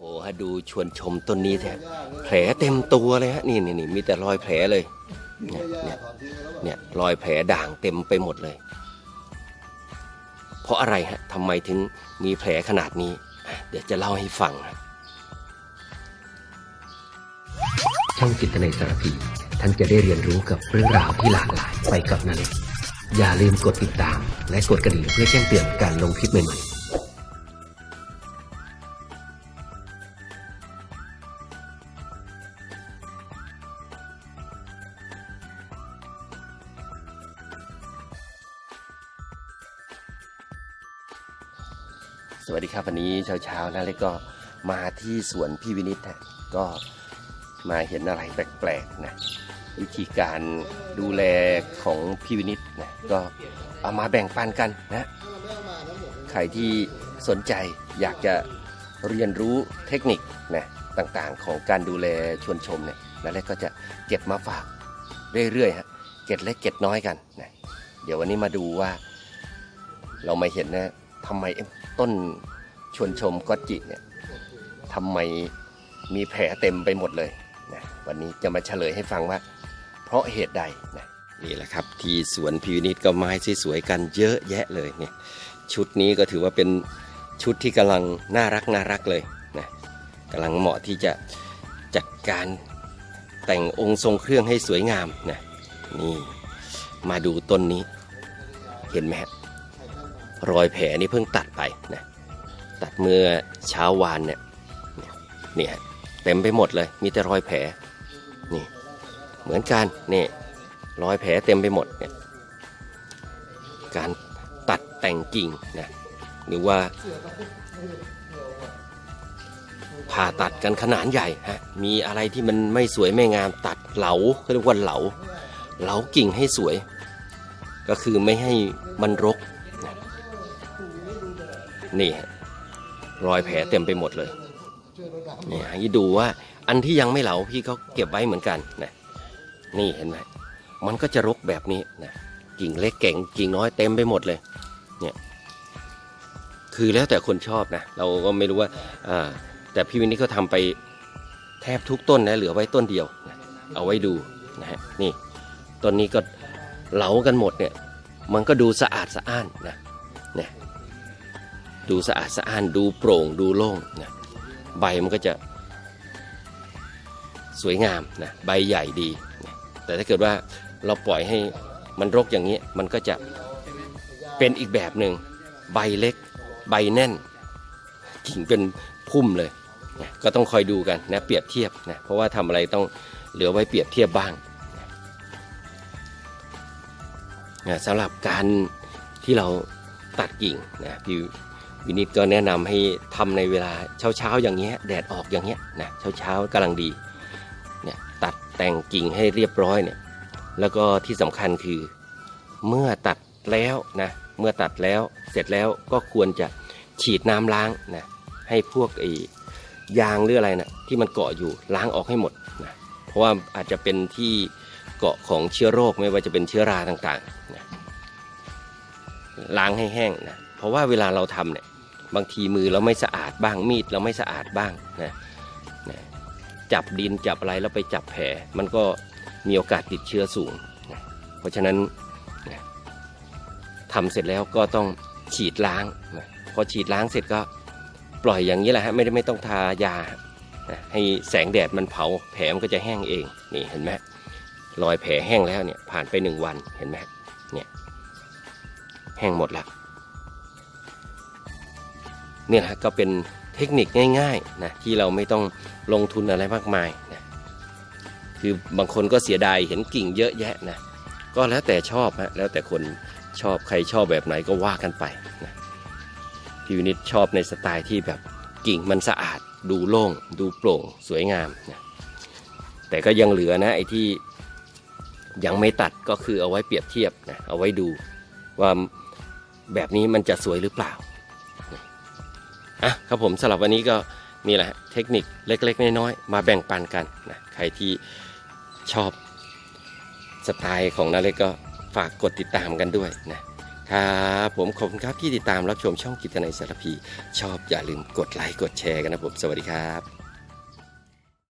โอ้ฮะดูชวนชมต้นนี้แท้แผลเต็มตัวเลยฮะนี่นี่นี่มีแต่รอยแผลเลยเนี่ยเนี่ยเนี่ยรอยแผลด่างเต็มไปหมดเลย เพราะอะไรฮะทำไมถึงมีแผลขนาดนี้ เดี๋ยวจะเล่าให้ฟังช่องจิตในสารพีท่านจะได้เรียนรู้กับเรื่องราวที่หลากหลายไปกับนาเล็กอย่าลืมกดติดตาม และกดกระดิ่งเพื่อแจ้งเตือนการลงคลิปใหม่ๆ สวัสดีครับวันนี้เช้าๆนะเล็กก็มาที่สวนพี่วินิตฮะก็มาเห็นอะไรแปลกๆนะวิธีการดูแลของพี่วินิตนะก็เอามาแบ่งปันกันนะใครที่สนใจอยากจะเรียนรู้เทคนิคนะต่างๆของการดูแลชวนชมเนี่ยนะเล็กก็จะเก็บมาฝากเรื่อยๆฮะเก็ดเล็กเก็ดน้อยกันนะเดี๋ยววันนี้มาดูว่าเรามาเห็นนะ ทำไมต้นชวนชมก็จิเนี่ยทำไมมีแผลเต็มไปหมดเลยนะวันนี้จะมาเฉลยให้ฟังว่า เพราะเหตุใดนะนี่แหละครับ ที่สวนพิวนิตก็ไม้สวยๆกันเยอะแยะเลยเนี่ยชุดนี้ก็ถือว่าเป็นชุดที่กำลังน่ารักน่ารักเลยนะกำลังเหมาะที่จะจัดการแต่งองค์ทรงเครื่องให้สวยงามนะนี่มาดูต้นนี้เห็นไหมฮะ รอยแผลนี่เพิ่งตัดไปนะตัดเมื่อเช้าวานเนี่ยเนี่ยเนี่ยเต็มไปหมดเลย มีแต่รอยแผลนี่เหมือนกันนี่รอยแผลเต็มไปหมดเนี่ยการตัดแต่งกิ่งนะหรือว่าผ่าตัดกันขนาดใหญ่ฮะมีอะไรที่มันไม่สวยไม่งามตัดเหลาเขาเรียกว่าเหลาเหลากิ่งให้สวย ก็คือไม่ให้มันรก นี่รอยแผลเต็มไปหมดเลยนี่ให้ดูว่าอันที่ยังไม่เหลาพี่เขาเก็บไว้เหมือนกันนะนี่เห็นไหมมันก็จะรกแบบนี้นะกิ่งเล็กเก่งกิ่งน้อยเต็มไปหมดเลยเนี่ยคือแล้วแต่คนชอบนะเราก็ไม่รู้ว่าอ่าแต่พี่วินนี่เขาทำไปแทบทุกต้นนะเหลือไว้ต้นเดียวนะเอาไว้ดูนะฮะนี่ต้นนี้ก็เหลากันหมดเนี่ยมันก็ดูสะอาดสะอ้านนะเนี่ย ดูสะอาดสะอ้านดูโปร่งดูโล่งนะใบมันก็จะสวยงามนะใบใหญ่ดีนะแต่ถ้าเกิดว่าเราปล่อยให้มันรกอย่างนี้มันก็จะเป็นอีกแบบหนึ่งใบเล็ก ใบแน่นกิ่งเป็นพุ่มเลยนะก็ต้องคอยดูกันนะเปรียบเทียบนะเพราะว่าทำอะไรต้องเหลือไว้เปรียบเทียบบ้างนะสำหรับการที่เราตัดกิ่งนะพี่ วินิตก็แนะนำให้ทำในเวลาเช้าๆอย่างเงี้ยแดดออกอย่างเงี้ยนะเช้าๆกำลังดีเนี่ยตัดแต่งกิ่งให้เรียบร้อยเนี่ยแล้วก็ที่สำคัญคือเมื่อตัดแล้วนะเมื่อตัดแล้วเสร็จแล้วก็ควรจะฉีดน้ำล้างนะให้พวกไอ้ยางหรืออะไรนะที่มันเกาะอยู่ล้างออกให้หมดนะเพราะว่าอาจจะเป็นที่เกาะของเชื้อโรคไม่ว่าจะเป็นเชื้อราต่างๆนะล้างให้แห้งนะเพราะว่าเวลาเราทำเนี่ย บางทีมือเราไม่สะอาดบ้างมีดเราไม่สะอาดบ้างนะนะจับดินจับอะไรแล้วไปจับแผลมันก็มีโอกาสติดเชื้อสูงนะเพราะฉะนั้นนะทำเสร็จแล้วก็ต้องฉีดล้างนะพอฉีดล้างเสร็จก็ปล่อยอย่างนี้แหละฮะไม่ได้ไม่ต้องทายานะให้แสงแดดมันเผาแผลมันก็จะแห้งเองนี่เห็นไหมรอยแผลแห้งแล้วเนี่ยผ่านไปหนึ่งวันเห็นไหมเนี่ยแห้งหมดแล้ว เนี่ยนะก็เป็นเทคนิคง่ายๆนะที่เราไม่ต้องลงทุนอะไรมากมายนะคือบางคนก็เสียดายเห็นกิ่งเยอะแยะนะก็แล้วแต่ชอบฮะแล้วแต่คนชอบใครชอบแบบไหนก็ว่ากันไปนะพี่วินิตชอบในสไตล์ที่แบบกิ่งมันสะอาด ดูโล่ง ดูโปร่งสวยงามนะแต่ก็ยังเหลือนะไอ้ที่ยังไม่ตัดก็คือเอาไว้เปรียบเทียบนะเอาไว้ดูว่าแบบนี้มันจะสวยหรือเปล่า อะครับผมสำหรับวันนี้ก็นี่แหละเทคนิคเล็กๆน้อยๆมาแบ่งปันกันนะใครที่ชอบสไตล์ของนาเล็กก็ฝากกดติดตามกันด้วยนะครับผมขอบคุณครับที่ติดตามรับชมช่องกิตนายสารพี ชอบอย่าลืมกดไลค์กดแชร์กันนะผมสวัสดีครับ